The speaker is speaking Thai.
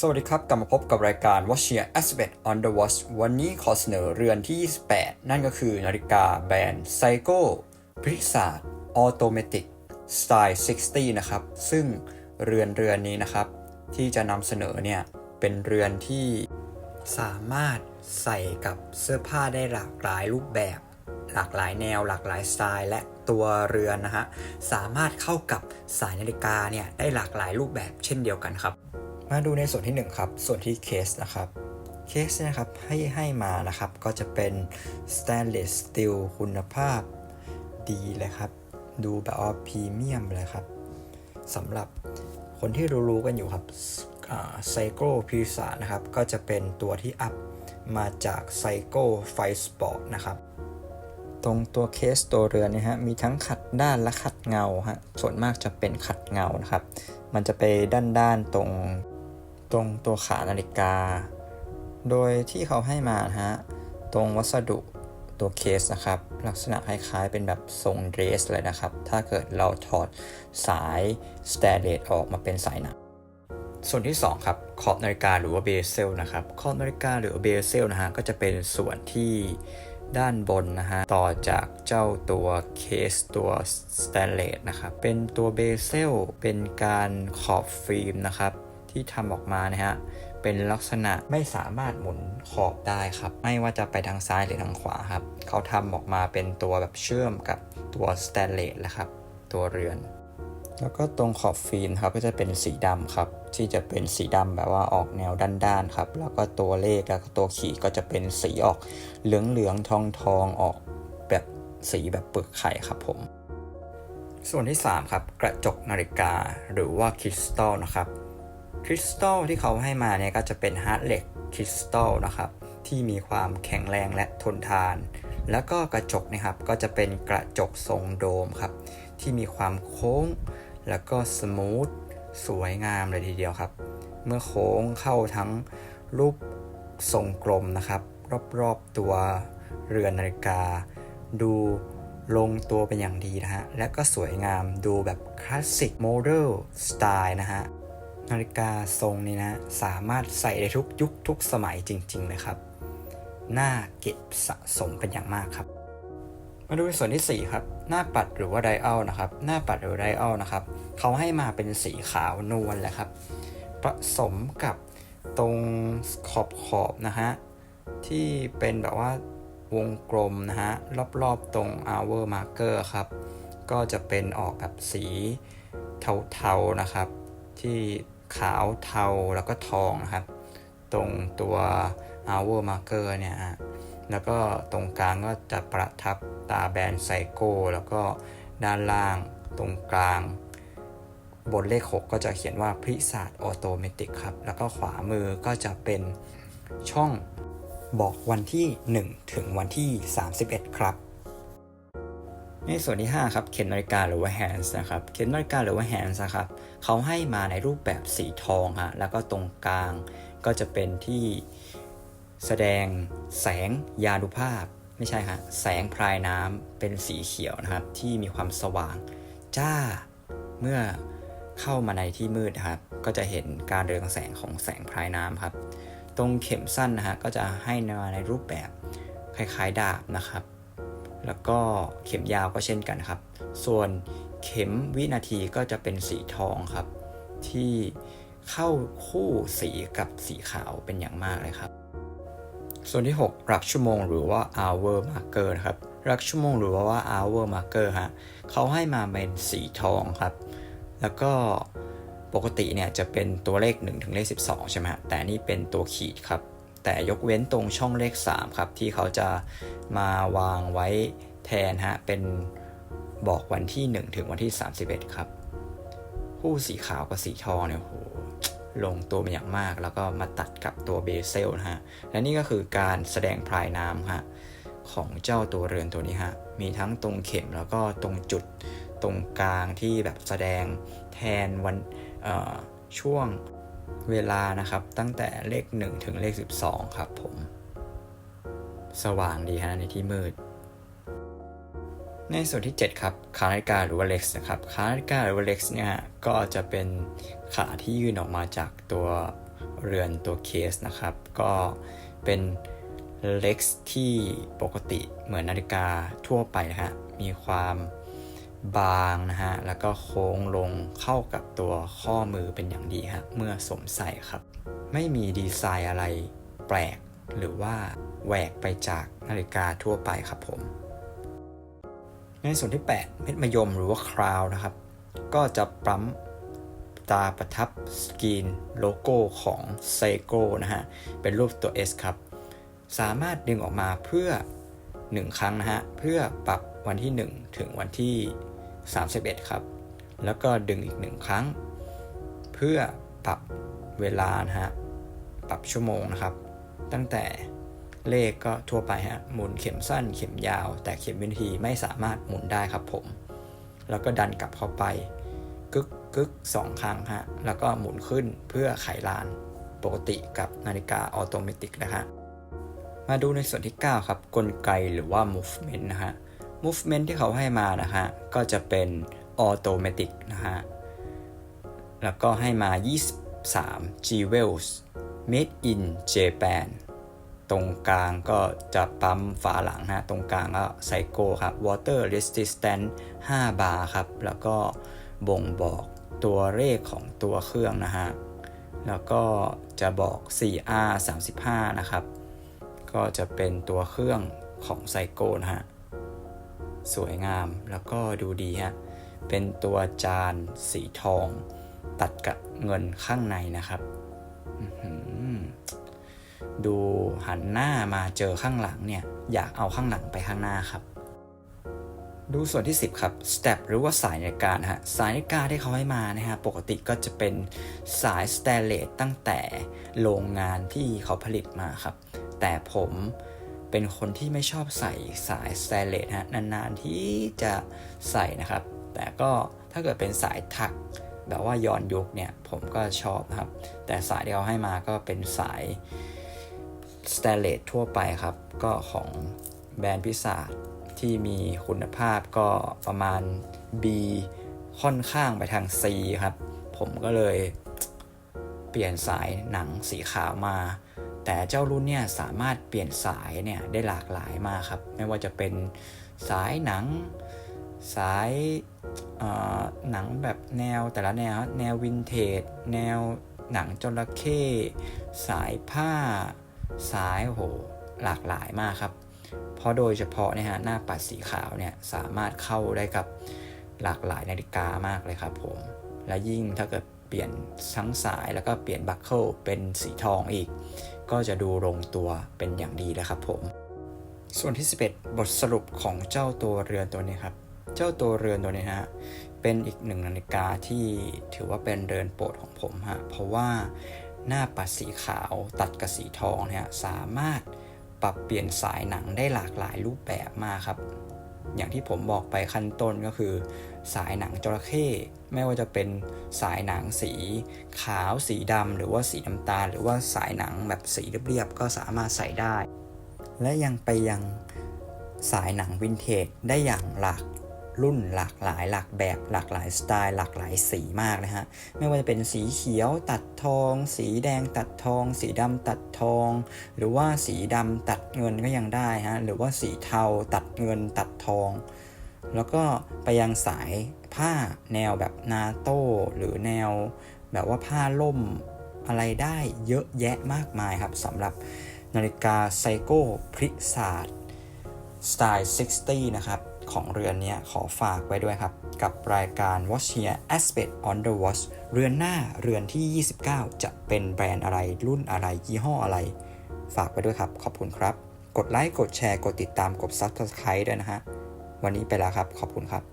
สวัสดีครับ กลับมาพบกับรายการ Watch e r Aspect on the Watch วันนี้ขอเสนอเรือนที่ 28 นั่นก็คือนาฬิกาแบรนด์ Seiko p r i x a r d Automatic Style 60 นะครับ ซึ่งเรือนเรือนนี้นะครับ ที่จะนำเสนอเนี่ย เป็นเรือนที่สามารถใส่กับเสื้อผ้าได้หลากหลายรูปแบบ หลากหลายแนว หลากหลายสไตล์ และตัวเรือนนะฮะ สามารถเข้ากับสายนาฬิกาเนี่ยได้หลากหลายรูปแบบเช่นเดียวกันครับ มาดูในส่วนที่1ครับส่วนที่เคสนะครับเคสนะครับให้ให้มานะครับก็จะเป็น stainless steel คุณภาพดีเลยครับ ดูแบบว่าพรีเมียมเลยครับสำหรับคนที่รู้ๆกันอยู่ครับไซโก้พิซานะครับ ก็จะเป็นตัวที่อัพมาจากไซโก้ไฟสปอร์ตนะครับ ตรงตัวเคสตัวเรือนเนี่ยฮะมีทั้งขัดด้านและขัดเงาฮะส่วนมากจะเป็นขัดเงานะครับ มันจะไปด้านๆตรง ตรงตัวขานาฬิกา โดยที่เขาให้มาฮะ ตรงวัสดุตัวเคสนะครับ ลักษณะคล้ายๆเป็นแบบทรงเดรสเลยนะครับ ถ้าเกิดเราถอดสายสแตเลสออกมาเป็นสายหนังส่วนที่2ครับขอบนาฬิกาหรือว่าเบเซลนะครับขอบนาฬิกาหรือว่าเบเซลนะฮะก็จะเป็นส่วนที่ด้านบนนะฮะต่อจากเจ้าตัวเคสตัวสแตนเลสนะครับเป็นตัวเบเซลเป็นการขอบฟิล์มนะครับ ที่ทำออกมานะฮะเป็นลักษณะไม่สามารถหมุนขอบได้ครับ ไม่ว่าจะไปทางซ้ายหรือทางขวาครับ เขาทำออกมาเป็นตัวแบบเชื่อมกับตัวสแตนเลสนะครับ ตัวเรือน แล้วก็ตรงขอบฟิล์มครับก็จะเป็นสีดำครับ ที่จะเป็นสีดำแบบว่าออกแนวด้านๆครับ แล้วก็ตัวเลขแล้วก็ตัวขีดก็จะเป็นสีออกเหลืองๆทองๆออกแบบสีแบบเปลือกไข่ครับผมส่วนที่ 3 ครับ กระจกนาฬิกาหรือว่าคริสตัลนะครับ คริสตัลที่เขาให้มาเนี่ยก็จะเป็นฮาร์ดเหล็กคริสตัลนะครับที่มีความแข็งแรงและทนทาน แล้วก็กระจกนะครับก็จะเป็นกระจกทรงโดมครับที่มีความโค้ง แล้วก็สมูทสวยงามเลยทีเดียวครับ เมื่อโค้งเข้าทั้งรูปทรงกลมนะครับ รอบๆตัวเรือนนาฬิกา ดูลงตัวเป็นอย่างดีนะฮะ และก็สวยงามดูแบบคลาสสิกโมเดลสไตล์นะฮะ นาฬิกาทรงนี้นะสามารถใส่ได้ทุกยุคทุกสมัยจริงๆเลยครับน่าเก็บสะสมเป็นอย่างมากครับ มาดูในส่วนที่ 4 ครับ หน้าปัดหรือว่าไดอัลนะครับ หน้าปัดหรือไดอัลนะครับเขาให้มาเป็นสีขาวนวลแหละครับ ผสมกับตรงขอบขอบนะฮะที่เป็นแบบว่าวงกลมนะฮะรอบๆตรง hour marker ครับ ก็จะเป็นออกแบบสีเทาๆนะครับ ที่ ขาวเทาแล้วก็ทองนะครับ ตรงตัว hour marker เนี่ยฮะแล้วก็ตรงกลางก็จะประทับตาแบรนด์ไซโก้แล้วก็ด้านล่างตรงกลาง บนเลข 6 ก็จะเขียนว่าพริศาสออโตเมติกครับ แล้วก็ขวามือก็จะเป็นช่องบอกวันที่ 1 ถึงวันที่ 31 ครับ ในส่วนที่ 5 ครับ เข็มนาฬิกาหรือว่า hands นะครับ เข็มนาฬิกาหรือว่า hands นะครับ เขาให้มาในรูปแบบสีทองฮะ แล้วก็ตรงกลางก็จะเป็นที่แสดงแสงยานุภาพ ไม่ใช่ฮะ แสงพรายน้ำเป็นสีเขียวนะครับ ที่มีความสว่าง จ้า เมื่อเข้ามาในที่มืดครับ ก็จะเห็นการเรืองแสงของแสงพรายน้ำครับ ตรงเข็มสั้นนะฮะ ก็จะให้มาในรูปแบบคล้ายๆดาบนะครับ แล้วก็เข็มยาวก็เช่นกันครับ ส่วนเข็มวินาทีก็จะเป็นสีทองครับ ที่เข้าคู่สีกับสีขาวเป็นอย่างมากเลยครับ ส่วนที่6รักชั่วโมงหรือว่า hour marker ครับรักชั่วโมงหรือว่า hour marker ฮะเขาให้มาเป็นสีทองครับ แล้วก็ปกติเนี่ยจะเป็นตัวเลข1ถึงเลข 12 ใช่ไหมฮะแต่นี่เป็นตัวขีดครับ แต่ยกเว้นตรงช่องเลข 3 ครับ ที่เขาจะมาวางไว้แทนฮะ เป็นบอกวันที่ 1 ถึงวันที่ 31 ครับ คู่สีขาวกับสีทองเนี่ยโหลงตัวเป็นอย่างมาก แล้วก็มาตัดกับตัวเบเซลนะฮะ และนี่ก็คือการแสดงพรายน้ำฮะของเจ้าตัวเรือนตัวนี้ฮะ มีทั้งตรงเข็มแล้วก็ตรงจุดตรงกลางที่แบบแสดงแทนวันช่วง เวลานะครับตั้งแต่เลข 1 ถึงเลข 12 ครับผม สว่างดีฮะในที่มืด ในส่วนที่ 7 ครับ ขานาฬิกาหรือว่า lex นะครับขานาฬิกาหรือว่า lex เนี่ยก็จะเป็นขาที่ยื่นออกมาจากตัวเรือนตัวเคสนะครับ ก็เป็นเล็กที่ปกติเหมือนนาฬิกาทั่วไปนะฮะมีความ บางนะฮะ แล้วก็โค้งลงเข้ากับตัวข้อมือเป็นอย่างดีฮะ เมื่อสวมใส่ครับ ไม่มีดีไซน์อะไรแปลก หรือว่าแหวกไปจากนาฬิกาทั่วไปครับผม ในส่วนที่ 8 เม็ดมะยมหรือว่าคราวนะครับ ก็จะปั๊มตาประทับสกรีนโลโก้ของไซโก้นะฮะ เป็นรูปตัว S ครับ สามารถดึงออกมาเพื่อ 1 ครั้งนะฮะ เพื่อปรับวันที่ 1 ถึงวันที่ 31 ครับ แล้วก็ดึงอีก 1 ครั้ง เพื่อปรับเวลานะฮะ ปรับชั่วโมงนะครับ ตั้งแต่เลขก็ทั่วไปฮะ หมุนเข็มสั้นเข็มยาว แต่เข็มวินาทีไม่สามารถหมุนได้ครับผม แล้วก็ดันกลับเข้าไป กึกกึกสองครั้งฮะ แล้วก็หมุนขึ้นเพื่อไขลาน ปกติกับนาฬิกาออโตเมติกนะฮะ มาดูในส่วนที่ 9 ครับ กลไกหรือว่า movement นะฮะ movement ที่เขาให้มานะฮะ ก็จะเป็นออโตเมติกนะฮะ แล้วก็ให้มา 23 G Wells Made in Japan ตรงกลางก็จะปั๊มฝาหลังนะตรงกลางก็ไซโก้ครับ Water Resistant 5 บาร์ครับ แล้วก็บ่งบอกตัวเลขของตัวเครื่องนะฮะ แล้วก็จะบอก 4R 35 นะครับ ก็จะเป็นตัวเครื่องของไซโก้นะฮะ สวยงาม แล้วก็ดูดีฮะ เป็นตัวจานสีทอง ตัดกับเงินข้างในนะครับ ดูหันหน้ามาเจอข้างหลังเนี่ย อยากเอาข้างหลังไปข้างหน้าครับ ดูส่วนที่ 10 ครับ step หรือว่าสายนาฬิกาฮะ สายนาฬิกาที่เขาให้มานะฮะ ปกติก็จะเป็นสายสแตเลสตั้งแต่โรงงานที่เขาผลิตมาครับ แต่ผม เป็นคนที่ไม่ชอบใส่สายสแตนเลสฮะนานๆที่จะใส่นะครับ แต่ก็ถ้าเกิดเป็นสายถักแบบว่าย้อนยุคเนี่ยผมก็ชอบครับ แต่สายที่เขาให้มาก็เป็นสายสแตนเลสทั่วไปครับ ก็ของแบรนด์พิศาที่มีคุณภาพก็ประมาณ B ค่อนข้างไปทาง C ครับ ผมก็เลยเปลี่ยนสายหนังสีขาวมา แต่เจ้ารุ่นเนี่ยสามารถเปลี่ยนสายเนี่ยได้หลากหลายมากครับ ไม่ว่าจะเป็นสายหนัง สายหนังแบบแนวแต่ละแนวแนววินเทจ แนวหนังจระเข้สายผ้า สายโอ้โหหลากหลายมากครับ เพราะโดยเฉพาะเนี่ยฮะหน้าปัดสีขาวเนี่ยสามารถเข้าได้กับหลากหลายนาฬิกามากเลยครับผม และยิ่งถ้าเกิด เปลี่ยนทั้งสายแล้วก็เปลี่ยนบัคเกิลเป็นสีทองอีก ก็จะดูลงตัวเป็นอย่างดีเลยครับผม ส่วนที่ 11 บทสรุปของเจ้าตัวเรือนตัวนี้ครับ เจ้าตัวเรือนตัวนี้ฮะเป็นอีกหนึ่งนาฬิกาที่ถือว่าเป็นเรือนโปรดของผมฮะเพราะว่าหน้าปัดสีขาวตัดกับสีทองเนี่ยสามารถปรับเปลี่ยนสายหนังได้หลากหลายรูปแบบมากครับ อย่างที่ผมบอกไปขั้นต้นก็คือ สายหนังจระเข้ไม่ว่าจะเป็นสายหนังสีขาวสีดำหรือว่าสีน้ำตาล หรือว่าสายหนังแบบสีเรียบๆก็สามารถใส่ได้ และยังไปยังสายหนังวินเทจได้อย่างหลาก รุ่นหลากหลายหลากแบบหลากหลายสไตล์หลากหลายสีมากนะฮะไม่ว่าจะเป็นสีเขียวตัดทอง สีแดงตัดทอง สีดำตัดทอง หรือว่าสีดำตัดเงินก็ยังได้ฮะหรือว่าสีเทาตัดเงินตัดทอง แล้วก็ไปยังสายผ้าแนวแบบนาโต้หรือแนวแบบว่าผ้าล่มอะไรได้เยอะแยะมากมายครับสำหรับนาฬิกาไซโก้พริศาสตร์สไตล์ 60 นะครับ ของเรือนนี้ขอฝากไว้ด้วยครับ กับรายการ Watch Here Aspect on the Watch เรือนหน้าเรือนที่ 29 จะเป็นแบรนด์อะไรรุ่นอะไรยี่ห้ออะไร ฝากไว้ด้วยครับ ขอบคุณครับ กดไลค์กดแชร์กดติดตามกด Subscribe ด้วยนะฮะ วันนี้ไปแล้วครับ ขอบคุณครับ